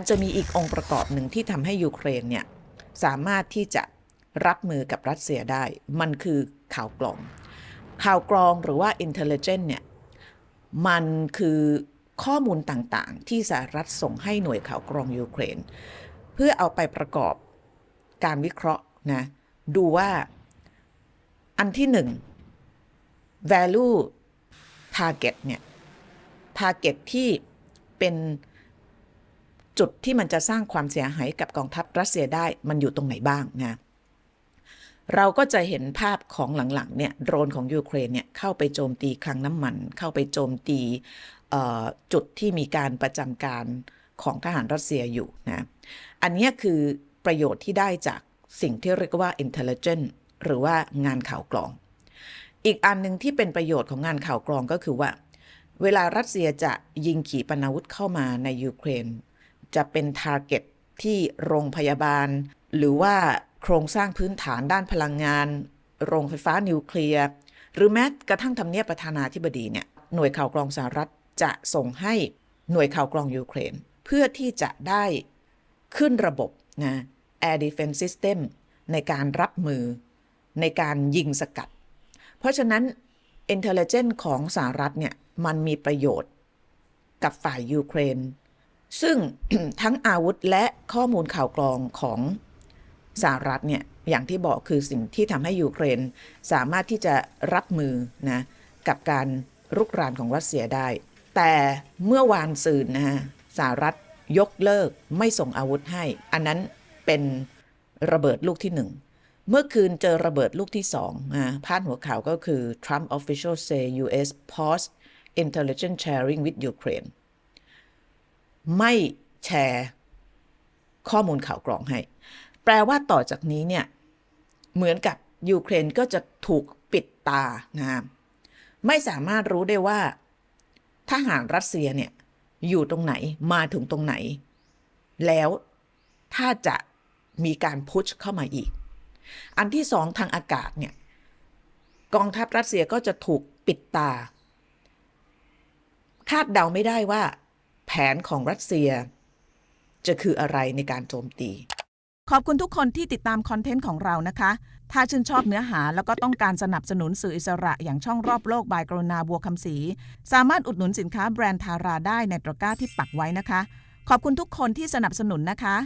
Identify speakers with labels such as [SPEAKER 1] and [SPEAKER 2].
[SPEAKER 1] มันจะมีอีกองค์ประกอบหนึ่งที่ทำให้ยูเครนเนี่ยสามารถที่จะรับมือกับรัสเซียได้ มันคือข่าวกรอง ข่าวกรองหรือว่า intelligence เนี่ยมันคือข้อมูลต่างๆ ที่สหรัฐส่งให้หน่วยข่าวกรองยูเครน เพื่อเอาไปประกอบการวิเคราะห์นะดูว่าอันที่หนึ่ง value target เนี่ย target ที่เป็น จุดที่มันจะสร้างความเสียหายกับกองทัพรัสเซียได้มันอยู่ตรงไหนบ้างนะเราก็จะเห็นภาพของหลังๆเนี่ยโดรนของยูเครนเนี่ยเข้าไปโจมตีคลังน้ำมัน เข้าไปโจมตีจุดที่มีการประจำการของทหารรัสเซียอยู่นะอันนี้คือประโยชน์ที่ได้จากสิ่งที่เรียกว่า intelligence หรือว่างานข่าวกรอง อีกอันหนึ่งที่เป็นประโยชน์ของงานข่าวกรองก็คือว่า เวลารัสเซียจะยิงขีปนาวุธเข้ามาในยูเครน จะเป็นทาร์เก็ตที่โรงพยาบาล หรือว่าโครงสร้างพื้นฐานด้านพลังงาน โรงไฟฟ้านิวเคลียร์ หรือแม้กระทั่งทำเนียบประธานาธิบดีเนี่ยหน่วยข่าวกรองสหรัฐจะส่งให้หน่วยข่าวกรองยูเครน เพื่อที่จะได้ขึ้นระบบนะ Air Defense System ในการรับมือในการยิงสกัด เพราะฉะนั้น intelligence ของสหรัฐเนี่ยมันมีประโยชน์กับฝ่ายยูเครน ซึ่งทั้งอาวุธและข้อมูลข่าวกรองของสหรัฐเนี่ยอย่างที่บอกคือสิ่งที่ทำให้ยูเครนสามารถที่จะรับมือนะกับการรุกรานของรัสเซียได้ แต่เมื่อวานซืนนะฮะสหรัฐยกเลิกไม่ส่งอาวุธให้ อันนั้นเป็นระเบิดลูกที่หนึ่งเมื่อคืนเจอระเบิดลูกที่สองนะพาดหัวข่าวก็คือ Trump official say U.S. pause intelligence sharing with Ukraine ไม่แชร์ข้อมูลข่าวกรองให้ แปลว่าต่อจากนี้เนี่ย เหมือนกับยูเครนก็จะถูกปิดตานะไม่สามารถรู้ได้ว่า ทหารรัสเซียเนี่ย อยู่ตรงไหนมาถึงตรงไหน แล้วถ้าจะมีการพุชเข้ามาอีก อันที่สองทางอากาศเนี่ย กองทัพรัสเซียก็จะถูกปิดตา คาดเดาไม่ได้ว่า แผนของรัสเซีย จะคืออะไรในการโจมตี
[SPEAKER 2] ขอบคุณทุกคนที่ติดตามคอนเทนต์ของเรานะคะ ถ้าชื่นชอบเนื้อหาแล้วก็ต้องการสนับสนุนสื่ออิสระอย่างช่องรอบโลกบายกรุณาบัวคำศรีสามารถอุดหนุนสินค้าแบรนด์ทาราได้ในตะกร้าที่ปักไว้นะคะ ขอบคุณทุกคนที่สนับสนุนนะคะ